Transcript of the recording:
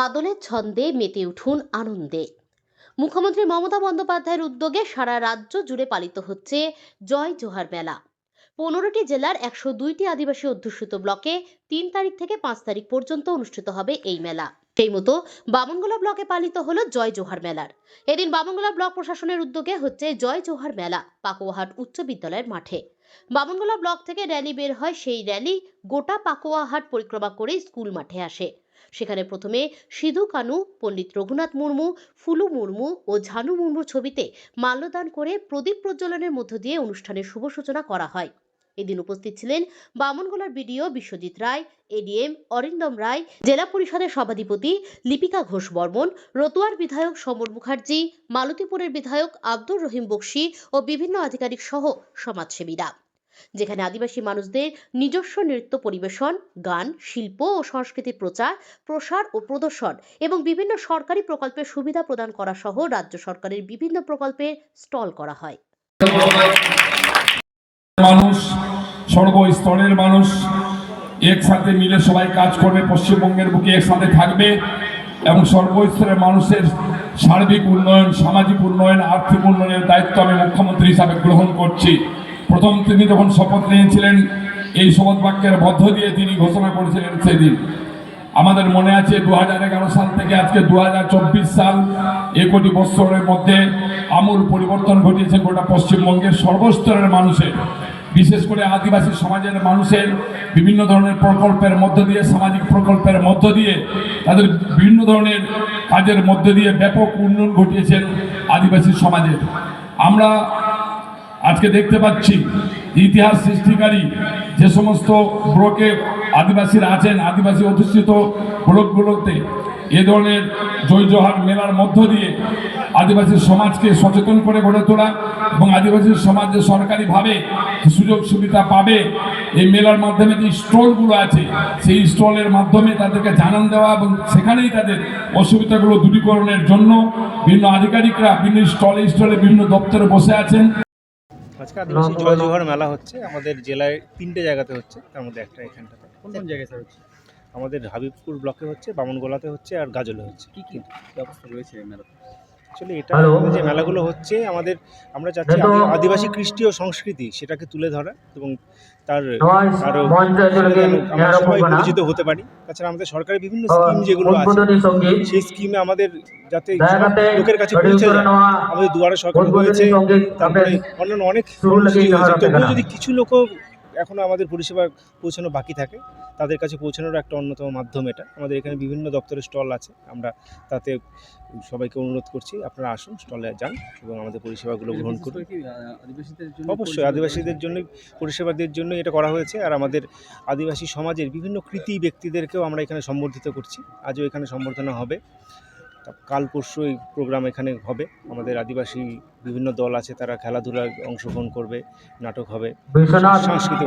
মাদলের ছন্দে মেতে উঠুন আনন্দে। মুখ্যমন্ত্রী মমতা বন্দ্যোপাধ্যায়ের উদ্যোগে সারা রাজ্য জুড়ে পালিত হচ্ছে জয় জোহার মেলা। পনেরোটি জেলার একশো দুইটি আদিবাসী অধ্যুষিত ব্লকে তিন তারিখ থেকে পাঁচ তারিখ পর্যন্ত অনুষ্ঠিত হবে এই মেলা। সেই মতো বামনগোলা ব্লকে পালিত হলো জয় জোহার মেলার। এদিন বামনগোলা ব্লক প্রশাসনের উদ্যোগে হচ্ছে জয় জোহার মেলা পাকুয়াহাট উচ্চ বিদ্যালয়ের মাঠে। বামনগোলা ব্লক থেকে র্যালি বের হয়, সেই র্যালি গোটা পাকুয়াহাট পরিক্রমা করে স্কুল মাঠে আসে। সেখানে প্রথমে সিধু কানু, পণ্ডিত রঘুনাথ মুর্মু, ফুলু মুর্মু ও ঝানু মুর্মুর ছবিতে মাল্যদান করে প্রদীপ প্রজ্বলনের মধ্য দিয়ে অনুষ্ঠানের শুভ সূচনা করা হয়। এদিন উপস্থিত ছিলেন বামনগোলার বিডিও বিশ্বজিৎ রায়, এডিএম অরিন্দম রায়, জেলা পরিষদের সভাধিপতি লিপিকা ঘোষ বর্মন, রতুয়ার বিধায়ক সমর মুখার্জি, মালতীপুরের বিধায়ক আব্দুর রহিম বক্সি ও বিভিন্ন আধিকারিক সহ সমাজসেবীরা। যেখানে আদিবাসী মানুষদের নিজস্ব নৃত্য পরিবেশন, গান, শিল্প ও সংস্কৃতির প্রচার, প্রসার ও প্রদর্শন এবং বিভিন্ন সরকারি প্রকল্পের সুবিধা প্রদান করা সহ রাজ্য সরকারের বিভিন্ন প্রকল্পের স্টল করা হয়। মানুষ, সর্বস্তরের মানুষ একসাথে মিলে সবাই কাজ করবে, পশ্চিমবঙ্গের বুকে একসাথে থাকবে এবং সর্বস্তরের মানুষের সার্বিক উন্নয়ন, সামাজিক উন্নয়ন, আর্থিক উন্নয়নের দায়িত্ব আমি মুখ্যমন্ত্রী হিসাবে গ্রহণ করছি। প্রথম তিনি যখন শপথ নিয়েছিলেন, এই শপথ বাক্যের মধ্য দিয়ে তিনি ঘোষণা করেছিলেন সেদিন। আমাদের মনে আছে দু হাজার এগারো সাল থেকে আজকে দু হাজার চব্বিশ সাল, এ কোটি বৎসরের মধ্যে আমূল পরিবর্তন ঘটিয়েছে গোটা পশ্চিমবঙ্গের সর্বস্তরের মানুষের। বিশেষ করে আদিবাসী সমাজের মানুষের বিভিন্ন ধরনের প্রকল্পের মধ্য দিয়ে, সামাজিক প্রকল্পের মধ্য দিয়ে, তাদের বিভিন্ন ধরনের কাজের মধ্য দিয়ে ব্যাপক উন্নয়ন ঘটিয়েছেন আদিবাসী সমাজের। আমরা আজকে দেখতে পাচ্ছি ইতিহাস সৃষ্টিকারী যে সমস্ত ব্লকে আদিবাসীরা আছেন, আদিবাসী অধিষ্ঠিত ব্লকগুলোতে এ ধরনের জয় জোহার মেলার মধ্য দিয়ে আদিবাসী সমাজকে সচেতন করে গড়ে তোলা এবং আদিবাসী সমাজ যে সরকারিভাবে সুযোগ সুবিধা পাবে, এই মেলার মাধ্যমে যে স্টলগুলো আছে, সেই স্টলের মাধ্যমে তাদেরকে জানান দেওয়া এবং সেখানেই তাদের অসুবিধাগুলো দূরীকরণের জন্য বিভিন্ন আধিকারিকরা বিভিন্ন স্টলে স্টলে বিভিন্ন দপ্তরে বসে আছেন। আজকে আদিবাসী জোহর মেলা হচ্ছে। আমাদের জেলায় তিনটে জায়গাতে হচ্ছে। তার মধ্যে একটা এখানটাতে। কোন কোন জায়গায় স্যার হচ্ছে? আমাদের হাবিবপুর ব্লকে হচ্ছে বামনগোলাতে হচ্ছে আর গাজলে হচ্ছে। কি কি ব্যবস্থা রয়েছে এই মেলাতে? অ্যাকচুয়ালি এটা যে মেলাগুলো হচ্ছে আমাদের আমরা চাচ্ছি আদিবাসী কৃষ্টি ও সংস্কৃতি সেটাকে তুলে ধরা এবং তার আরও আমরা সবাই পরিচিত হতে পারি। তাছাড়া আমাদের সরকারের বিভিন্ন স্কিম যেগুলো আছে সেই স্কিমে আমাদের যাতে লোকের কাছে পৌঁছে যায়। আমাদের দুয়ারে সরকার হয়েছে তারপরে অন্যান্য অনেক তবুও যদি কিছু লোক এখনও আমাদের পরিষেবা পৌঁছানো বাকি থাকে। তাদের কাছে পৌঁছানোর একটা অন্যতম মাধ্যম এটা। আমাদের এখানে বিভিন্ন দপ্তরের স্টল আছে। আমরা তাতে সবাইকে অনুরোধ করছি আপনারা আসুন স্টলে যান এবং আমাদের পরিষেবাগুলো গ্রহণ করুন। অবশ্যই আদিবাসীদের জন্য পরিষেবাদের জন্য এটা করা হয়েছে। আর আমাদের আদিবাসী সমাজের বিভিন্ন কৃতি ব্যক্তিদেরকেও আমরা এখানে সম্বর্ধিত করছি। আজও এখানে সম্বর্ধনা হবে। কাল পরশু এই প্রোগ্রাম এখানে হবে। আমাদের আদিবাসী বিভিন্ন দল আছে তারা খেলাধুলায় অংশগ্রহণ করবে নাটক হবে। সাংস্কৃতিক